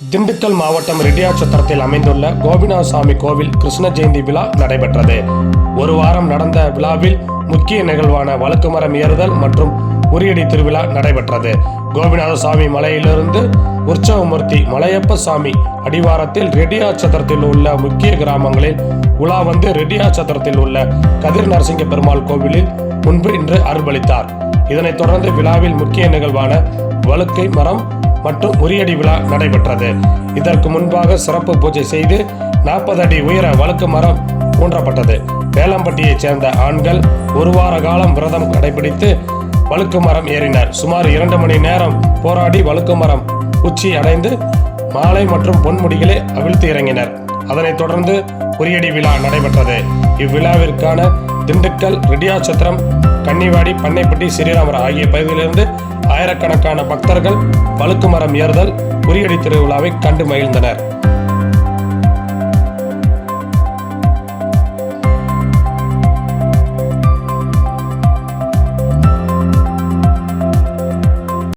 திண்டுக்கல் மாவட்டம் ரெட்டியாச்சத்திரத்தில் அமைந்துள்ள கோபிநாதசாமி கோவில் கிருஷ்ண ஜெயந்தி விழா நடைபெற்றது. ஒரு வாரம் நடந்த விழாவில் முக்கிய நிகழ்வான வழுக்குமரம் ஏறுதல் மற்றும் உரியடி திருவிழா நடைபெற்றது. கோபிநாதசாமி மலையிலிருந்து உற்சவமூர்த்தி மலையப்ப சாமி அடிவாரத்தில் ரெட்டியாச்சத்திரத்தில் உள்ள முக்கிய கிராமங்களில் உலா வந்து ரெட்டியாச்சத்திரத்தில் உள்ள கதிர் நரசிங்க பெருமாள் கோவிலில் முன்பு இன்று அருள்பளித்தார். இதனைத் தொடர்ந்து விழாவில் முக்கிய நிகழ்வான வழுக்கை மரம் மற்றும் உரியடி விழா நடைபெற்றது. இதற்கு முன்பாக சிறப்பு பூஜை செய்து நாற்பது அடி உயர வழுக்கு மரம் ஊன்றப்பட்டது வேலம்பட்டியைச் சேர்ந்த ஆண்கள் ஒரு வார காலம் விரதம் கடைபிடித்து வழுக்கு மரம் ஏறினர். சுமார் இரண்டு மணி நேரம் போராடி வழுக்கு மரம் உச்சி அடைந்து மாலை மற்றும் பொன்முடிகளை அவிழ்த்து இறங்கினர். அதனைத் தொடர்ந்து உரியடி விழா நடைபெற்றது. இவ்விழாவிற்கான திண்டுக்கல் ரெடியாச்சத்திரம் கன்னிவாடி பண்ணைப்பட்டி ஸ்ரீராமர் ஆகிய பகுதியிலிருந்து ஆயிரக்கணக்கான பக்தர்கள் வழுக்கு மரம் ஏறுதல் உரியடி திருவிழாவை கண்டு மகிழ்ந்தனர்.